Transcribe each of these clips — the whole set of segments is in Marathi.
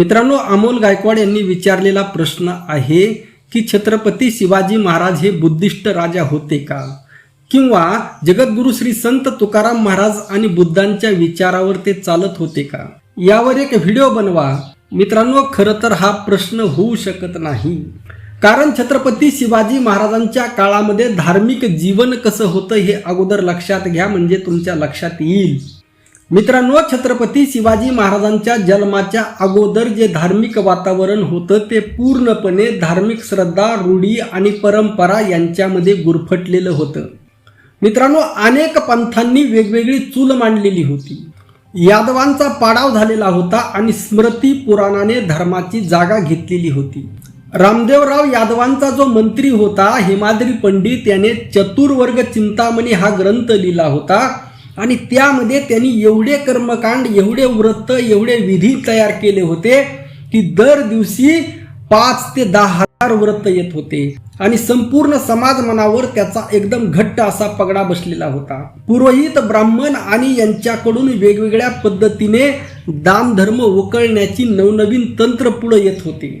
मित्रांनो अमोल गायकवाड यांनी विचारलेला प्रश्न आहे की छत्रपती शिवाजी महाराज हे बुद्धिस्ट राजा होते का? किंवा जगद्गुरु श्री संत तुकाराम महाराज आणि बुद्धांच्या विचारावर ते चालत होते का? यावर एक व्हिडिओ बनवा. मित्रांनो खरं तर हा प्रश्न होऊ शकत नाही. कारण छत्रपती शिवाजी महाराजांच्या काळामध्ये धार्मिक जीवन कसं होतं हे अगोदर लक्षात घ्या म्हणजे तुमच्या लक्षात येईल. मित्रांनो छत्रपती शिवाजी महाराजांच्या जन्माच्या अगोदर जे धार्मिक वातावरण होतं ते पूर्णपणे धार्मिक श्रद्धा रूढी आणि परंपरा यांच्यामध्ये गुरफटलेलं होतं. मित्रांनो अनेक पंथांनी वेगवेगळी चूल मांडलेली होती. यादवांचा पाडाव झालेला होता आणि स्मृती पुराणाने धर्माची जागा घेतलेली होती. रामदेवराव यादवांचा जो मंत्री होता हेमाद्री पंडित याने चतुर्वर्ग चिंतामणी हा ग्रंथ लिहिला होता. आणि त्यामध्ये त्यांनी एवढे कर्मकांड एवढे व्रत एवढे विधी तयार केले होते की दर दिवशी पाच ते दहा हजार व्रत येत होते. आणि संपूर्ण समाज मनावर त्याचा एकदम घट्ट असा पगडा बसलेला होता. पुरोहित ब्राह्मण आणि यांच्याकडून वेगवेगळ्या पद्धतीने दानधर्म उकळण्याची नवनवीन तंत्र पुढे येत होते.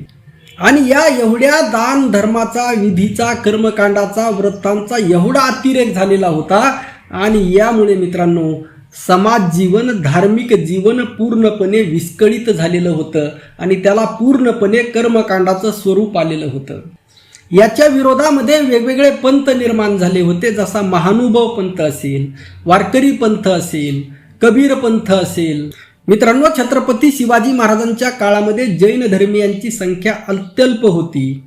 आणि या एवढ्या दान धर्माचा विधीचा कर्मकांडाचा व्रतांचा एवढा अतिरेक झालेला होता आणि यामुळे मित्रांनो समाज जीवन धार्मिक जीवन पूर्णपणे विस्कळीत झालेलं होतं आणि त्याला पूर्णपणे कर्मकांडाचं स्वरूप आलेलं होतं. याच्या विरोधामध्ये वेगवेगळे पंथ निर्माण झाले होते जसा महानुभाव पंथ असेल वारकरी पंथ असेल कबीर पंथ असेल. मित्रांनो छत्रपती शिवाजी महाराजांच्या काळामध्ये जैन धर्मियांची संख्या अत्यल्प होती.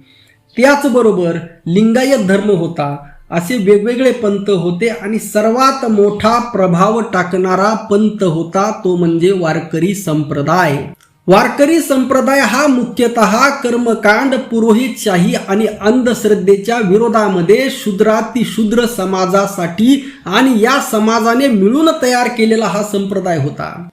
त्याचबरोबर लिंगायत धर्म होता. असे वेगवेगळे पंथ होते आणि सर्वात मोठा प्रभाव टाकणारा पंथ होता तो म्हणजे वारकरी संप्रदाय. वारकरी संप्रदाय हा मुख्यतः कर्मकांड पुरोहितशाही आणि अंधश्रद्धेच्या विरोधामध्ये शूद्रातिशूद्र समाजासाठी आणि या समाजाने मिळून तयार केलेला हा संप्रदाय होता.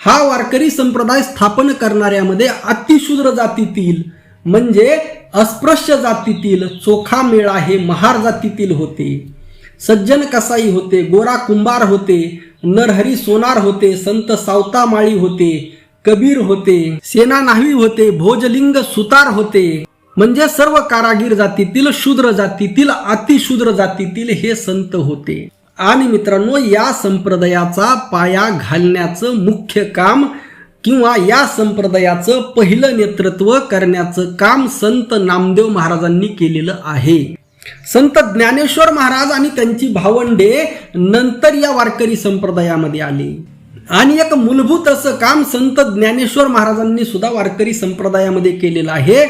हा वारकरी संप्रदाय स्थापन करणाऱ्यामध्ये अतिशूद्र जातीतील म्हणजे अस्पृश्य जातीतील चोखा मेळा हे महार जातीतील होते. सज्जन कसाई होते गोरा कुंभार होते नरहरी सोनार होते संत सावतामाळी होते कबीर होते सेना नावी होते भोजलिंग सुतार होते. म्हणजे सर्व कारागीर जातीतील शूद्र जातीतील अतिशूद्र जातीतील हे संत होते. आणि मित्रांनो या संप्रदायाचा पाया घालण्याचं मुख्य काम किंवा या संप्रदायाचं पहिलं नेतृत्व करण्याचं काम संत नामदेव महाराजांनी केलेलं आहे. संत ज्ञानेश्वर महाराज आणि त्यांची भावंडे नंतर या वारकरी संप्रदायामध्ये आले. आणि एक मूलभूत असं काम संत ज्ञानेश्वर महाराजांनी सुद्धा वारकरी संप्रदायामध्ये केलेलं आहे.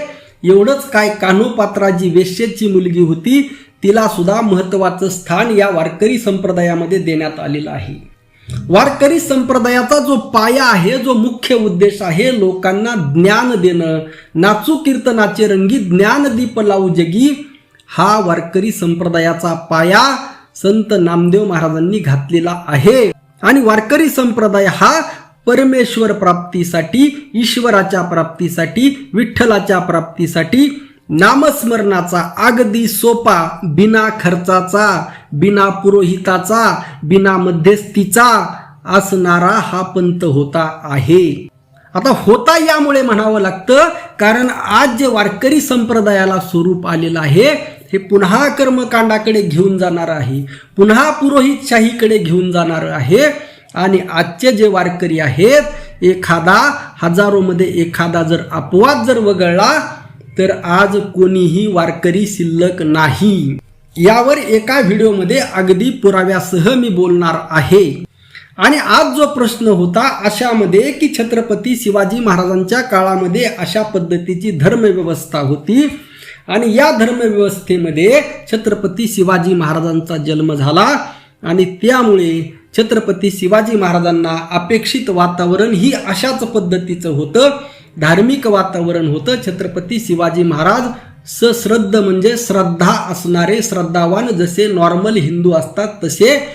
एवढंच काय कान्होपात्रा जी वेश्येची मुलगी होती तिला सुद्धा महत्वाचं स्थान या वारकरी संप्रदायामध्ये देण्यात आलेलं आहे. वारकरी संप्रदायाचा जो पाया आहे जो मुख्य उद्देश आहे लोकांना ज्ञान देणं नाचू कीर्तनाचे रंगी ज्ञानदीप लावू जगी हा वारकरी संप्रदायाचा पाया संत नामदेव महाराजांनी घातलेला आहे. आणि वारकरी संप्रदाय हा परमेश्वर प्राप्तीसाठी ईश्वराच्या प्राप्तीसाठी विठ्ठलाच्या प्राप्तीसाठी नामस्मरणाचा अगदी सोपा बिना खर्चाचा बिना पुरोहिताचा बिना मध्यस्थीचा असणारा हा पंथ होता आहे. आता होता यामुळे म्हणावं लागतं कारण आज जे वारकरी संप्रदायाला स्वरूप आलेलं आहे हे पुन्हा कर्मकांडाकडे घेऊन जाणार आहे पुन्हा पुरोहितशाहीकडे घेऊन जाणार आहे आणि आजचे जे वारकरी आहेत एखादा हजारोमध्ये एखादा जर अपवाद जर वगळला तर आज कोणीही वारकरी शिल्लक नाही. यावर एका व्हिडिओमध्ये अगदी पुराव्यासह मी बोलणार आहे. आणि आज जो प्रश्न होता अशामध्ये की छत्रपती शिवाजी महाराजांच्या काळामध्ये अशा पद्धतीची धर्मव्यवस्था होती. आणि या धर्मव्यवस्थेमध्ये छत्रपती शिवाजी महाराजांचा जन्म झाला. आणि त्यामुळे छत्रपती शिवाजी महाराजांना अपेक्षित वातावरण ही अशाच पद्धतीचं होतं. धार्मिक वातावरण होतं. छत्रपती शिवाजी महाराज सश्रद्ध म्हणजे श्रद्धा असणारे श्रद्धावान जसे नॉर्मल हिंदू असतात तसे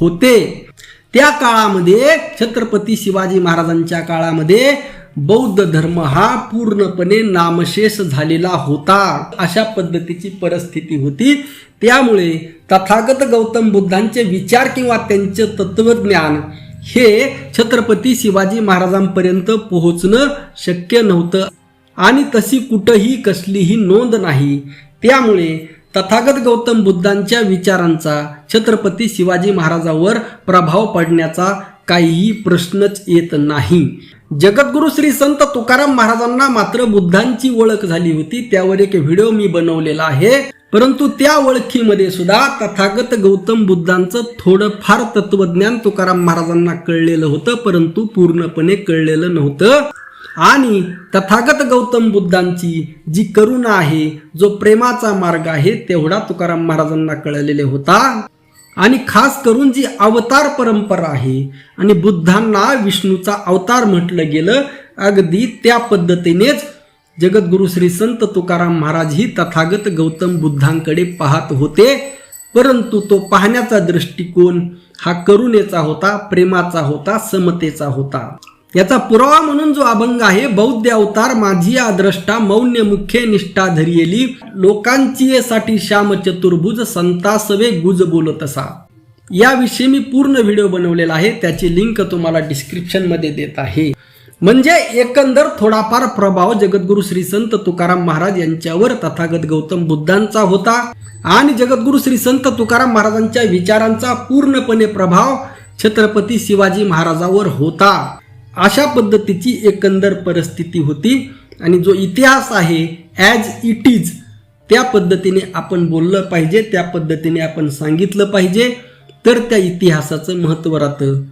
होते. त्या काळामध्ये छत्रपती शिवाजी महाराजांच्या काळामध्ये बौद्ध धर्म हा पूर्णपणे नामशेष झालेला होता. अशा पद्धतीची परिस्थिती होती. त्यामुळे तथागत गौतम बुद्धांचे विचार किंवा त्यांचे तत्वज्ञान हे छत्रपती शिवाजी महाराजांपर्यंत पोहोचणं शक्य नव्हतं. आणि तशी कुठंही कसलीही नोंद नाही. त्यामुळे तथागत गौतम बुद्धांच्या विचारांचा छत्रपती शिवाजी महाराजांवर प्रभाव पडण्याचा काहीही प्रश्नच येत नाही. जगद्गुरु श्री संत तुकाराम महाराजांना मात्र बुद्धांची ओळख झाली होती. त्यावर एक व्हिडिओ मी बनवलेला आहे. परंतु त्या ओळखीमध्ये सुद्धा तथागत गौतम बुद्धांचं थोडंफार तत्वज्ञान तुकाराम महाराजांना कळलेलं होतं. परंतु पूर्णपणे कळलेलं नव्हतं. आणि तथागत गौतम बुद्धांची जी करुणा आहे जो प्रेमाचा मार्ग आहे तेवढा तुकाराम महाराजांना कळलेले होता. आणि खास करून जी अवतार परंपरा आहे आणि बुद्धांना विष्णूचा अवतार म्हटलं गेलं अगदी त्या पद्धतीनेच जगद्गुरु श्री संत तुकाराम महाराज ही तथागत गौतम बुद्धांकडे पाहत होते. परंतु तो पाहण्याचा दृष्टिकोन हा करुणेचा होता प्रेमाचा होता समतेचा होता. याचा पुरावा म्हणून जो अभंग आहे बौद्ध अवतार माझी आद्रष्टा मौन्य मुख्य निष्ठा धरियेली लोकांची साठी श्याम चतुर्भुज संतासवे गुज बोलतसा याविषयी मी पूर्ण व्हिडिओ बनवलेला आहे त्याची लिंक तुम्हाला डिस्क्रिप्शनमध्ये देत आहे. म्हणजे एकंदर थोडाफार प्रभाव जगद्गुरु श्री संत तुकाराम महाराज यांच्यावर तथागत गौतम बुद्धांचा होता आणि जगद्गुरु श्री संत तुकाराम महाराजांच्या विचारांचा पूर्णपणे प्रभाव छत्रपती शिवाजी महाराजावर होता. अशा पद्धतीची एकंदर परिस्थिती होती. आणि जो इतिहास आहे ॲज इट इज त्या पद्धतीने आपण बोललं पाहिजे त्या पद्धतीने आपण सांगितलं पाहिजे. तर त्या इतिहासाचं महत्त्व राहतं.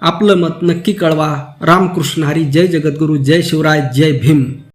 आपलं मत नक्की कळवा. रामकृष्ण हरी. जय जगद्गुरू. जय शिवराय. जय भीम.